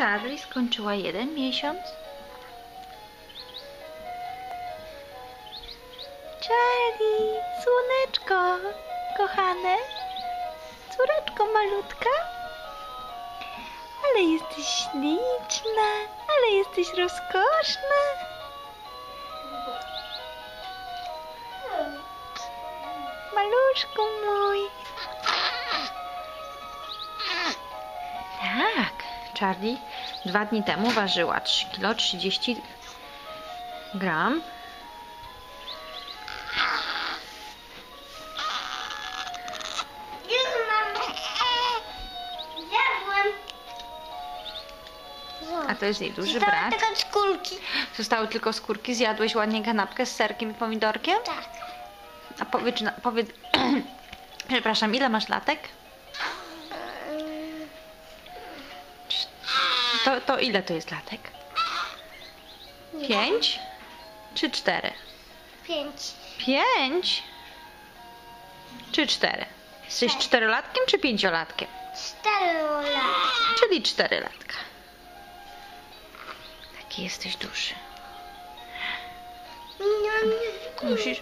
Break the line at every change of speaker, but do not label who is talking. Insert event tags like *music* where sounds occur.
Charlie skończyła jeden miesiąc. Charlie, słoneczko, kochane, córeczko malutka. Ale jesteś śliczna, ale jesteś rozkoszna. Maluszku mój. Charlie dwa dni temu ważyła 3 kg 30 gram.
Zjadłem.
A to jest jej duży
Zostały
brat.
tylko skórki.
Zostały tylko skórki. Zjadłeś ładnie kanapkę z serkiem i pomidorkiem?
Tak.
A powiedz, powiedz *clears throat* przepraszam, ile masz latek? To, to ile to jest latek? Pięć? Czy cztery?
Pięć.
Pięć? Czy cztery? Jesteś
Cztery.
czterolatkiem czy pięciolatkiem?
Cztery lat.
Czyli cztery latka. Taki jesteś duży. Musisz,